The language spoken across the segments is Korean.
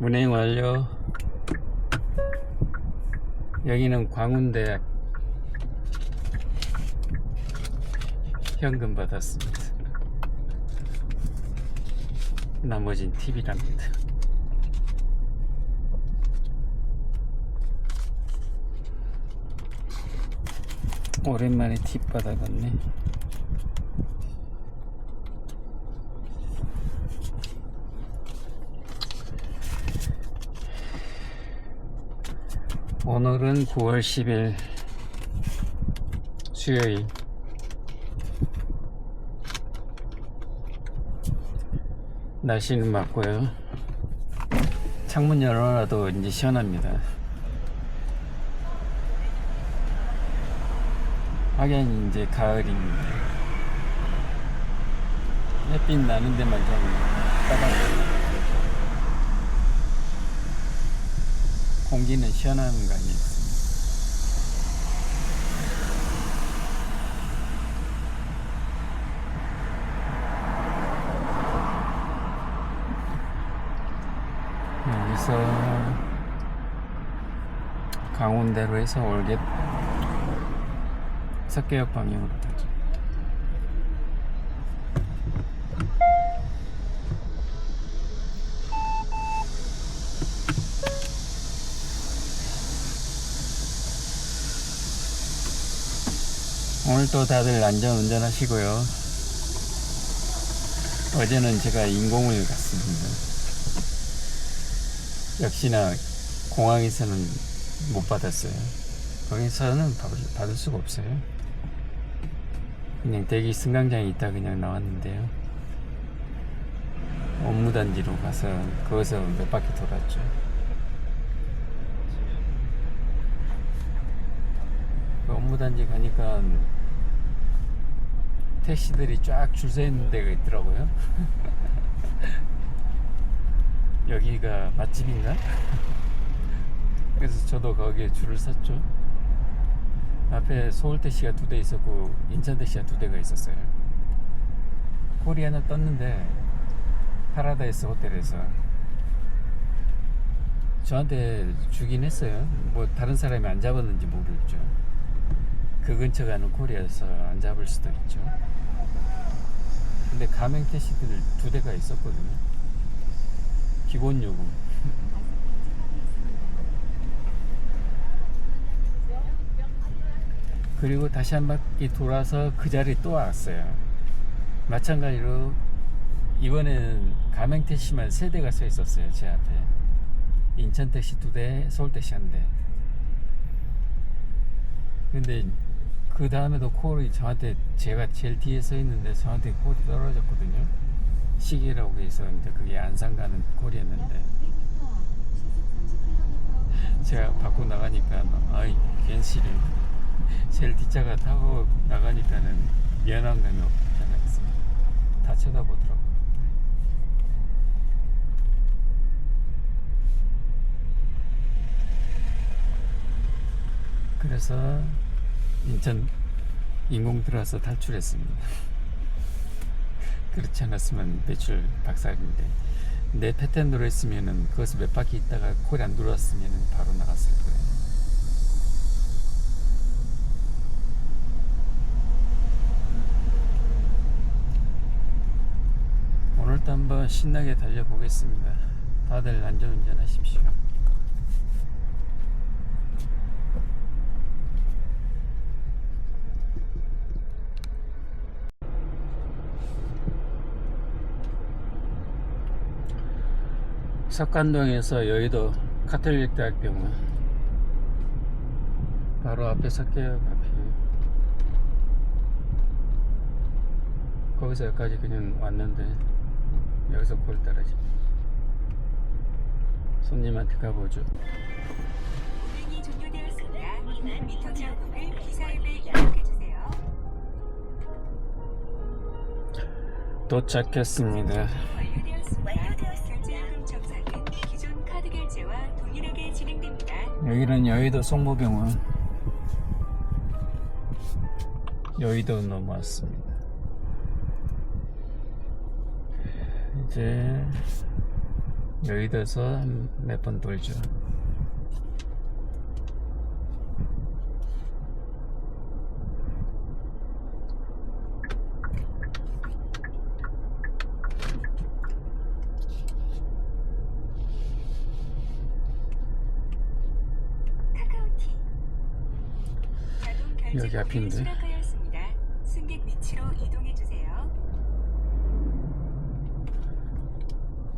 운행 완료. 여기는 광운대학 현금 받았습니다. 나머진 팁이랍니다. 오랜만에 팁 받아갔네. 오늘은 9월 10일 수요일. 날씨는 맑고요. 창문 열어놔도 이제 시원합니다. 하긴 이제 가을입니다 햇빛 나는 데만 좀 따뜻해요 공기는 시원한 거 아니겠습니까? 여기서 강원대로 해서 올게 석계역 방향으로 오늘도 다들 안전 운전하시고요. 어제는 제가 인공을 갔습니다. 역시나 공항에서는 못 받았어요. 거기서는 받을, 받을 수가 없어요. 그냥 대기 승강장에 있다 그냥 나왔는데요. 업무단지로 가서 거기서 몇 바퀴 돌았죠. 그 업무단지 가니까 택시들이 쫙 줄 서 있는 데가 있더라고요. 여기가 맛집인가? 그래서 저도 거기에 줄을 섰죠. 앞에 서울 택시가 두 대 있었고 인천 택시가 두 대가 있었어요. 코리아는 떴는데 파라다이스 호텔에서 저한테 주긴 했어요. 뭐 다른 사람이 안 잡았는지 모르겠죠. 그 근처 가는 코리아에서 안 잡을 수도 있죠. 근데 가맹 택시들 두 대가 있었거든요. 기본 요금. 그리고 다시 한 바퀴 돌아서 그 자리에 또 왔어요. 마찬가지로 이번에는 가맹 택시만 세 대가 서 있었어요. 제 앞에. 인천 택시 두 대, 서울 택시 한 대. 근데 그 다음에도 콜이 저한테 제가 제일 뒤에 서 있는데 저한테 콜이 떨어졌거든요. 시계라고 해서 이제 그게 안산 가는 콜이었는데 제가 밖으로 나가니까 아이 괜시리 제일 뒷차가 타고 나가니까는 미안한 감이 없잖아 있어. 다 쳐다보더라고. 그래서 인천 인공 들어서 탈출했습니다. 그렇지 않았으면 매출 박살인데 내 패턴으로 했으면은 거기서 몇 바퀴 있다가 콜이 안 들어왔으면은 바로 나갔을 거예요. 오늘도 한번 신나게 달려보겠습니다. 다들 안전운전 하십시오. 석관동에서 여의도 카톨릭 대학병원. 바로 앞에 석계역 앞이. 거기서 여기까지 그냥 왔는데 여기서 골 떨어지. 손님한테 가보죠. 종료되 여기는 여의도 송보병원 여의도 넘어왔습니다 이제 여의도에서 몇 번 돌죠. 카카오티 여기 앞인데.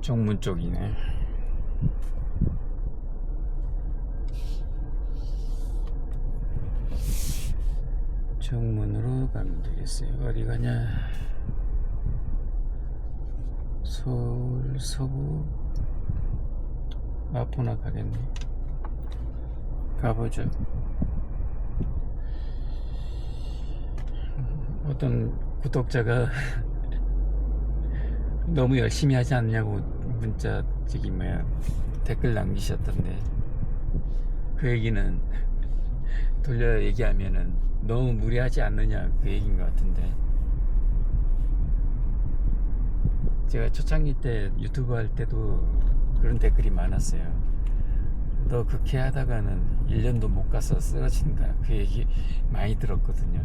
정문 쪽이네. 정문으로 가면 되겠어요. 어디 가냐? 서울 서부 마포나 가겠네. 가보죠. 어떤 구독자가 너무 열심히 하지 않냐고 문자 저기 뭐야 댓글 남기셨던데 그 얘기는 돌려 얘기하면은 너무 무리하지 않느냐 그 얘기인 것 같은데. 제가 초창기 때 유튜브 할 때도 그런 댓글이 많았어요. 너 그렇게 하다가는 1년도 못 가서 쓰러진다. 그 얘기 많이 들었거든요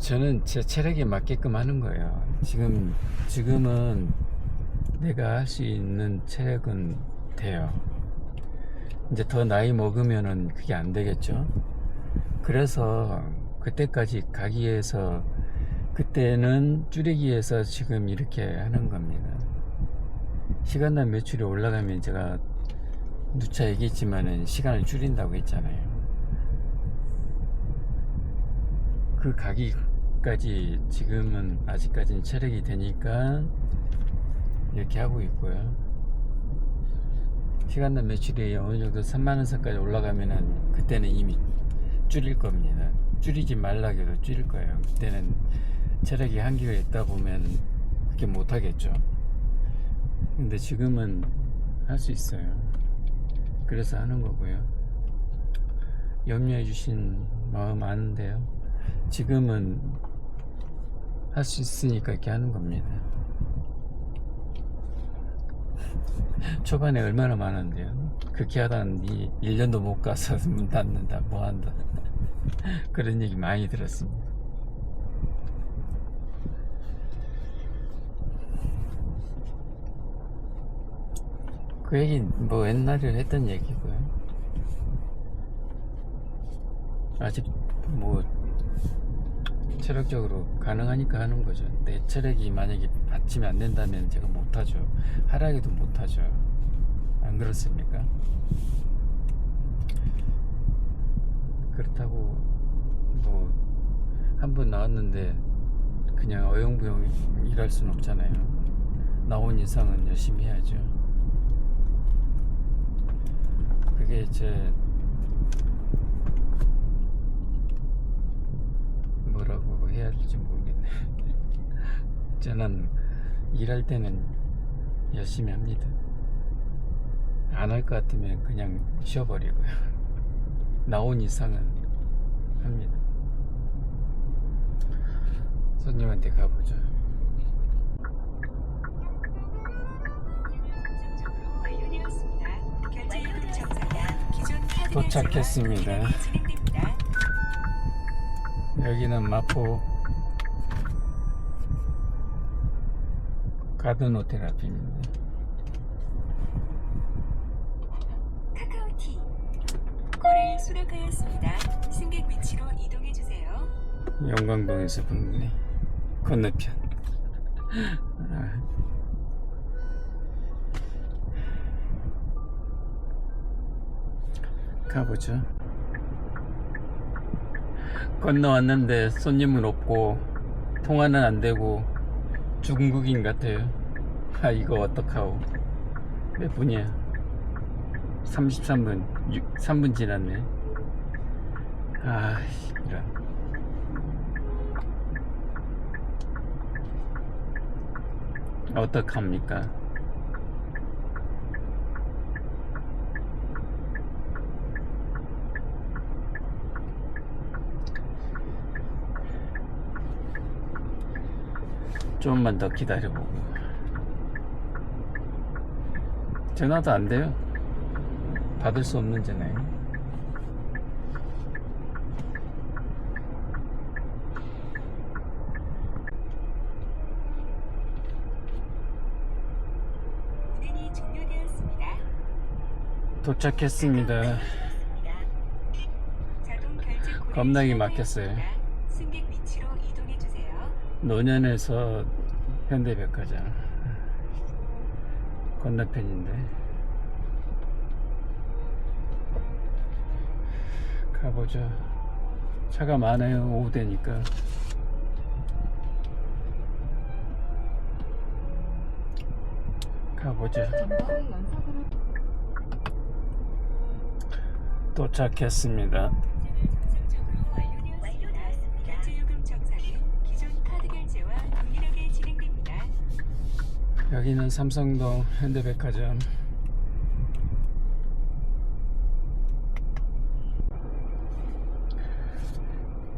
저는 제 체력에 맞게끔 하는 거예요. 지금 지금은 내가 할 수 있는 체력은 돼요. 이제 더 나이 먹으면은 그게 안 되겠죠. 그래서 그때까지 가기 위해서 그때는 줄이기 위해서 지금 이렇게 하는 겁니다. 시간당 매출이 올라가면 제가 누차 얘기했지만은 시간을 줄인다고 했잖아요. 그 가기 까지 지금은 아직까지는 체력이 되니까 이렇게 하고 있고요. 시간당 매출이 어느 정도 3만원 선까지 올라가면은 그때는 이미 줄일 겁니다. 줄이지 말라 해도 줄일 거예요. 그때는 체력이 한계가 있다 보면 그렇게 못 하겠죠. 근데 지금은 할 수 있어요. 그래서 하는 거고요. 염려해 주신 마음 아는데요. 지금은 할 수 있으니까 이렇게 하는 겁니다. 초반에 얼마나 많은데요. 그렇게 하다니 1년도 못 가서 문 닫는다, 뭐 한다. 그런 얘기 많이 들었습니다. 그 얘기 뭐 옛날에 했던 얘기고요. 아직 뭐 체력적으로 가능하니까 하는 거죠. 내 체력이 만약에 받치면 안 된다면 제가 못하죠. 하라기도 못하죠. 안 그렇습니까? 그렇다고 뭐 한 번 나왔는데 그냥 어영부영 일할 수는 없잖아요. 나온 이상은 열심히 해야죠. 그게 제 뭐라고 해야 될지 모르겠네. 저는 일할 때는 열심히 합니다. 안 할 것 같으면 그냥 쉬어버리고요. 나온 이상은 합니다. 손님한테 가보죠. 카드 도착했습니다. 결제와 동일하게 진행됩니다. 여기는 마포 가든 호텔 앞입니다. 카카오티 콜을 수락하였습니다. 승객 위치로 이동해 주세요. 영광동에서 보는 건너편. 아. 가보죠. 건너왔는데 손님은 없고 통화는 안 되고 중국인 같아요. 아 이거 어떡하오? 몇 분이야? 33분, 6, 3분 지났네. 아 이런. 어떡합니까? 좀만 더 기다려보고 전화도 안 돼요 받을 수 없는 전화예요. 도착했습니다 겁나게. 막혔어요. 승객 위치로 이동해 주세요. 노년에서 현대백화점 건너편인데 가보죠. 차가 많아요. 오후 되니까. 가보죠. 도착했습니다 여기는 삼성동 현대백화점.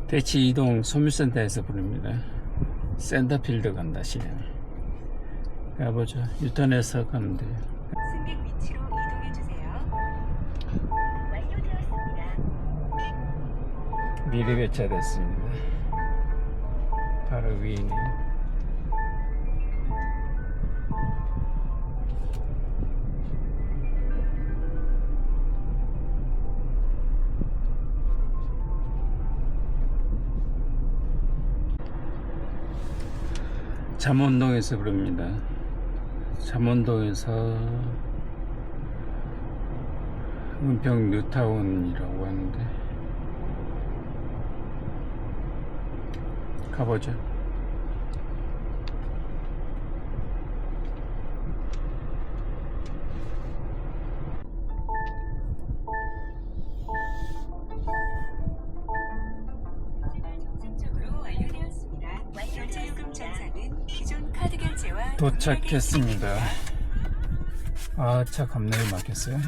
대치 이동 소뮤센터에서 부릅니다. 센터필드 간다 시내. 가보죠. 유턴해서 가면 돼요. 승객 위치로 이동해 주세요. 완료되었습니다. 미리 배차됐습니다. 바로 위이 잠원동에서 부릅니다 잠원동에서 은평 뉴타운이라고 하는데 가보죠. 도착했습니다. 아, 차 겁나게 막혔어요.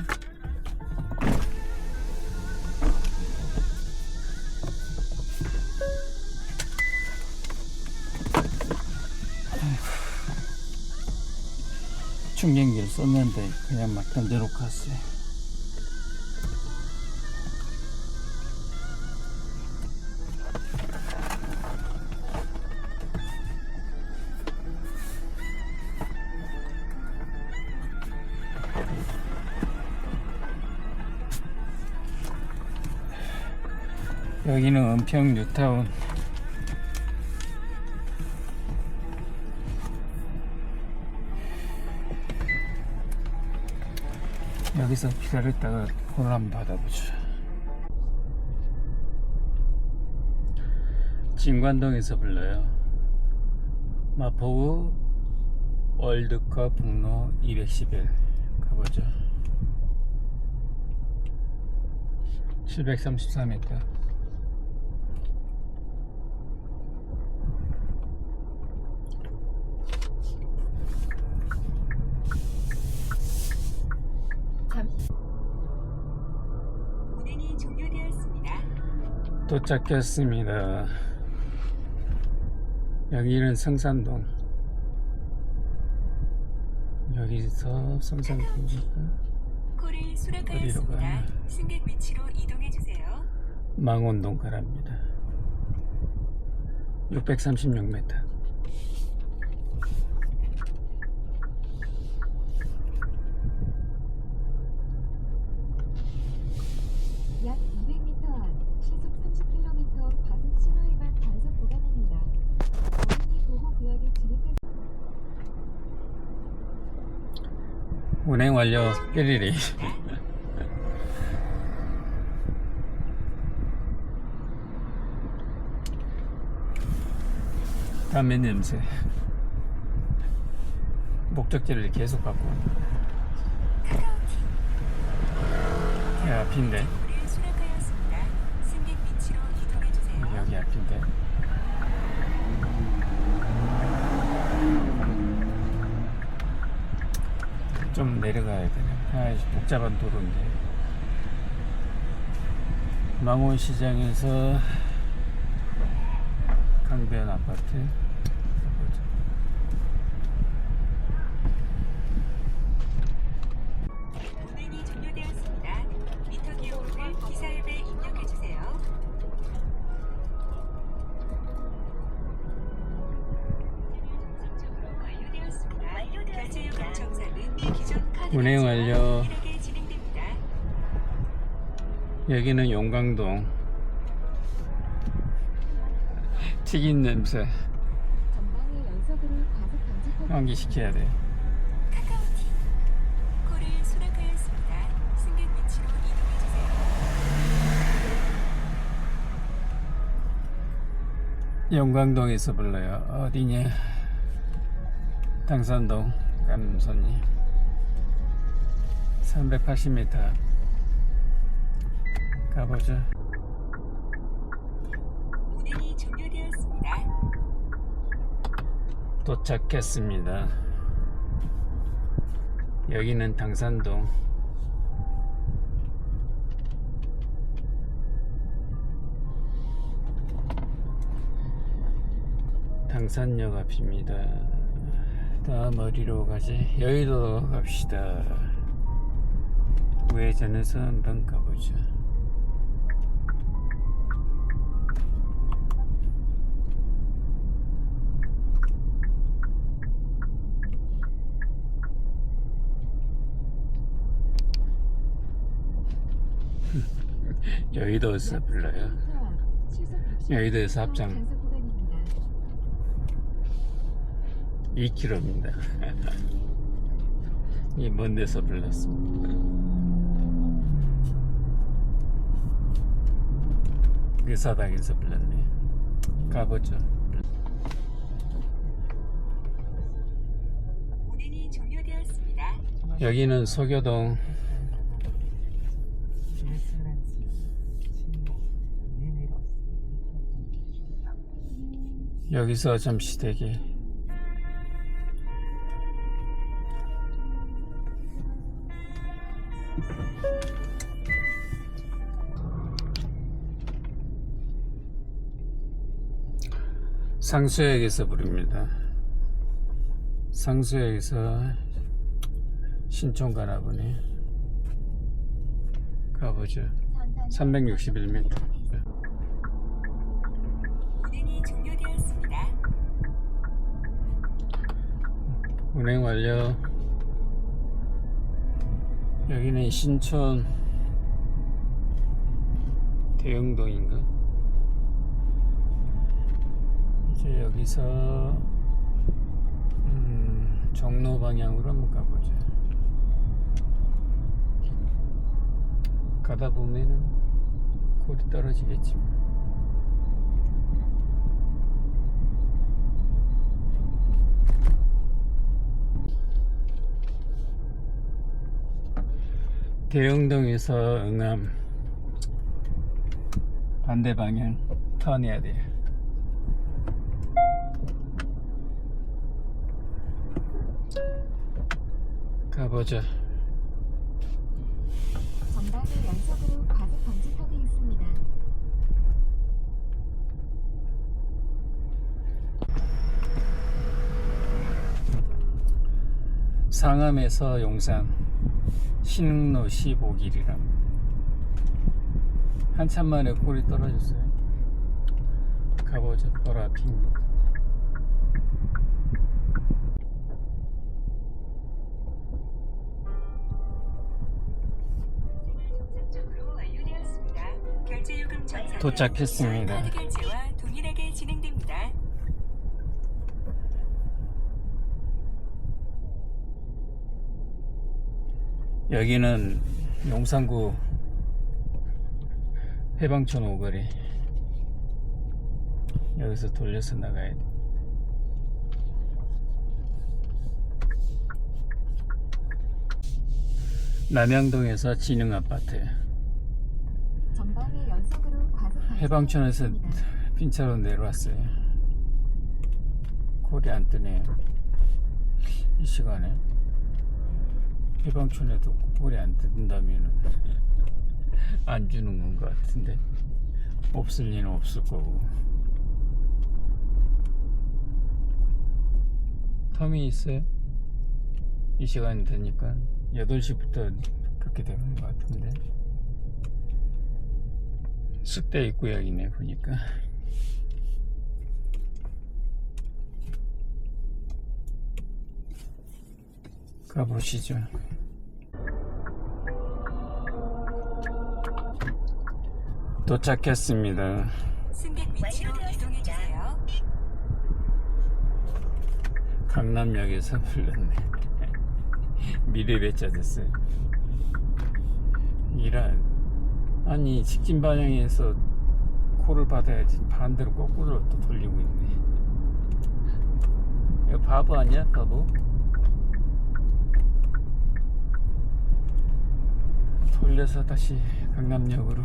충전기를 썼는데 그냥 막 던져놓고 갔어요. 여기는 은평 뉴타운. 여기서 기다렸다가 한번 받아보죠. 진관동에서 불러요. 마포구 월드컵 북로 211 가보죠. 734m 도착했습니다. 여기는 성산동. 여기서 수락하였습니다. 가나? 승객 위치로 이동해 주세요. 망원동 가랍니다. 636m. 약 200m 앞 시속 30km 과속 신호 위반 단속 구간입니다. 어린이 보호 구역에 진입할 운행 완료. 삐리리. 담배 냄새. 목적지를 계속 바꿔. 야, 앞인데. 여기 앞인데. 좀 내려가야 되네. 아, 복잡한 도로인데. 망원시장에서 강변 아파트. 운행 완료. 여기는 용광동. 튀긴 냄새 환기시켜야 돼. 용광동에서 불러요. 어디냐? 당산동 감선이 380m 가보죠. 운행이 종료되었습니다. 도착했습니다. 여기는 당산동. 당산역 앞입니다. 다음 어디로 가지? 여의도 갑시다. 우회전해서 한번 가보죠. 여의도에서 불러요. 여의도에서 합장. 단속 구간입니다. 2km입니다. 이 먼 데서 불렀습니다. 의사당에서 불렀네. 가보죠. 여기는 소교동 여기서 잠시 대기 상수역에서 부릅니다 상수역에서 신촌 가나 보네 가보죠 361m 운행이 종료되었습니다. 운행 완료. 여기는 신촌 대흥동인가? 이제 여기서 음, 정로 방향으로 한번 가보죠. 가다 보면은 골이 떨어지겠지. 뭐. 대흥동에서 응암 반대 방향 턴해야 돼요. 가보자. 전방에 연속으로 과속 방지턱이 있습니다. 상암에서 용산 신흥로 15길이랍니다. 한참 만에 골이 떨어졌어요. 바로 앞 도착했습니다. 여기는 용산구 해방촌 오거리. 여기서 돌려서 나가야 돼. 남양동에서 진흥아파트 전방에 연속으로 과속 방지턱이 해방촌에서. 빈차로 내려왔어요. 콜이 안 뜨네요. 이 시간에. 해방촌에도 콜이 안 뜬다면은 안 주는 건 것 같은데. 없을 리는 없을 거고. 텀이 있어요? 이 시간이 되니까 8시부터 그렇게 되는 것 같은데 숙대 입구역이네 보니까. 가보시죠. 도착했습니다. 강남역에서 불렀네. 미래배차 됐어요. 이런 아니 직진 방향에서 코를 받아야지 반대로 거꾸로 또 돌리고 있네. 이거 바보 아니야 바보? 돌려서 다시 강남역으로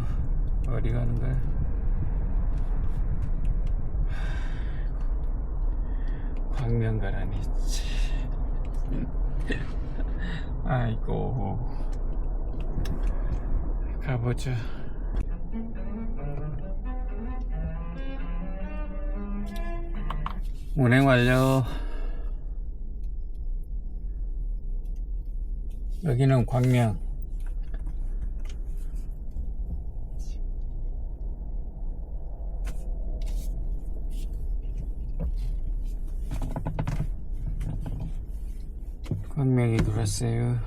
어디 가는 거야? 광명 가라니 참. 아이고 가보죠 운행 완료. 여기는 광명. 광명이 돌았어요.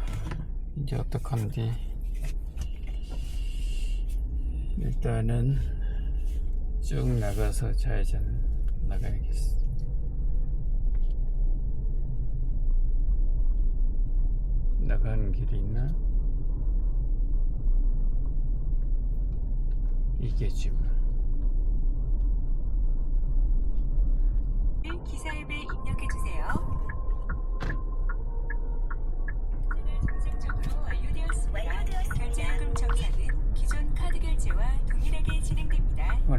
이제 어떡한디 일단은 쭉 나가서 좌회전 나가야겠어 나가는 길이 있나? 있겠지 뭐. 기사 앱에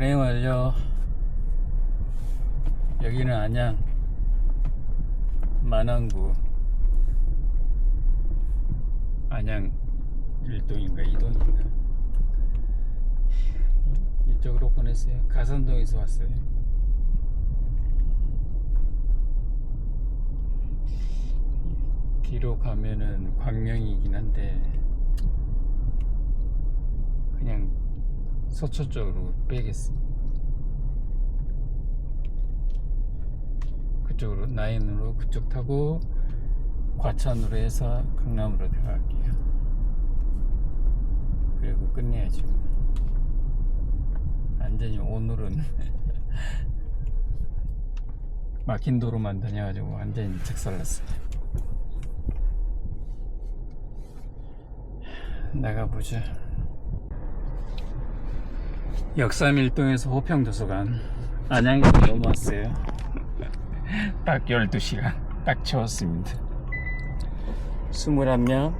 운행 완료. 여기는 안양 만안구 안양 1동인가 2동인가? 이쪽으로 보냈어요. 가산동에서 왔어요. 뒤로 가면은 광명이긴 한데 그냥 서초 쪽으로 빼겠습니다. 그쪽으로 나인으로 그쪽 타고 과천으로 해서 강남으로 들어갈게요. 그리고 끝내야죠 완전히 오늘은 막힌 도로만 다녀가지고 완전히 착살났어요. 나가보자 역삼일동에서 호평도서관. 안양에서 넘어왔어요. 딱 12시간 딱 채웠습니다. 21명.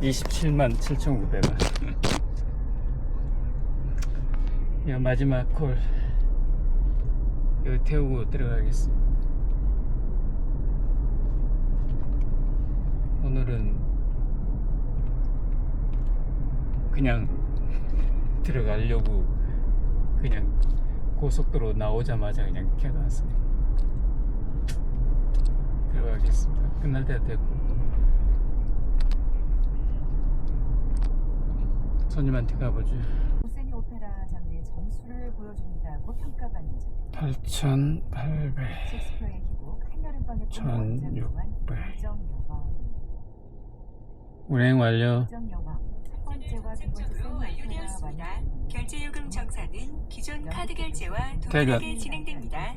27만 7,900원. 이 마지막 콜. 여기 태우고 들어가겠습니다. 오늘은 그냥 들어가려고 그냥 고속도로 나오자마자 그냥 켜놨어요. 들어가겠습니다. 끝날 때가 됐고. 손님한테 가보죠. 오세니 오페라 장르의 점수를 보여준다고 평가받는 점. 8,800. 셰익스피어의 희곡 한여름밤의 꿈 원작 영화 1600. 이정 여왕. 운행 완료. 번째와 두 번째 완료되었습니다. 완성. 결제 요금 정산은 기존 카드 결제와. 동일하게 진행됩니다.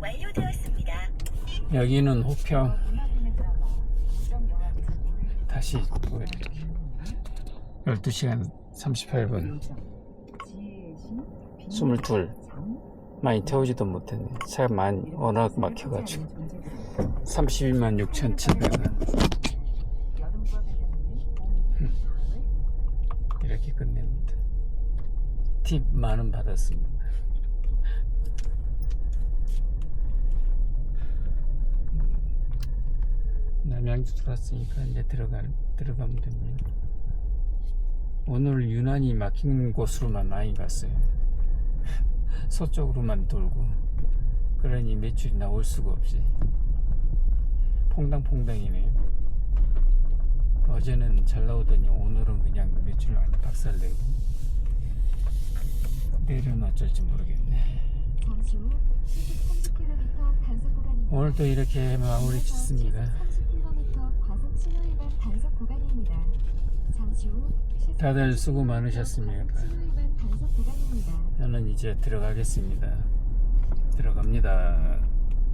완료되었습니다. 여기는 호평. 다시 보여드릴게요. 12시간 38분. 지혜의 신, 빈, 22. 장, 많이 태우지도 못했네. 차가 많이 워낙 막혀가지고. 31만 6,700원. 여름과 배경있는 봄 이렇게 끝냅니다. 팁 만원 받았습니다. 남양주 들어왔으니까 이제 들어가 들어가면 됩니다. 오늘 유난히 막힌 곳으로만 많이 갔어요. 서쪽으로만 돌고 그러니 매출이 나올 수가 없이 퐁당퐁당이네요. 어제는 잘 나오더니 오늘은 그냥 매출 완전 박살내고 내일은 어쩔지 모르겠네 잠시 후 시속 30km 단속 구간입니다. 오늘도 이렇게 마무리 짓습니다 30km 과속 신호 위반 단속 구간입니다. 잠시 잠시 후 시속 다들 수고 30km 많으셨습니다. 저는 이제 들어가겠습니다. 들어갑니다.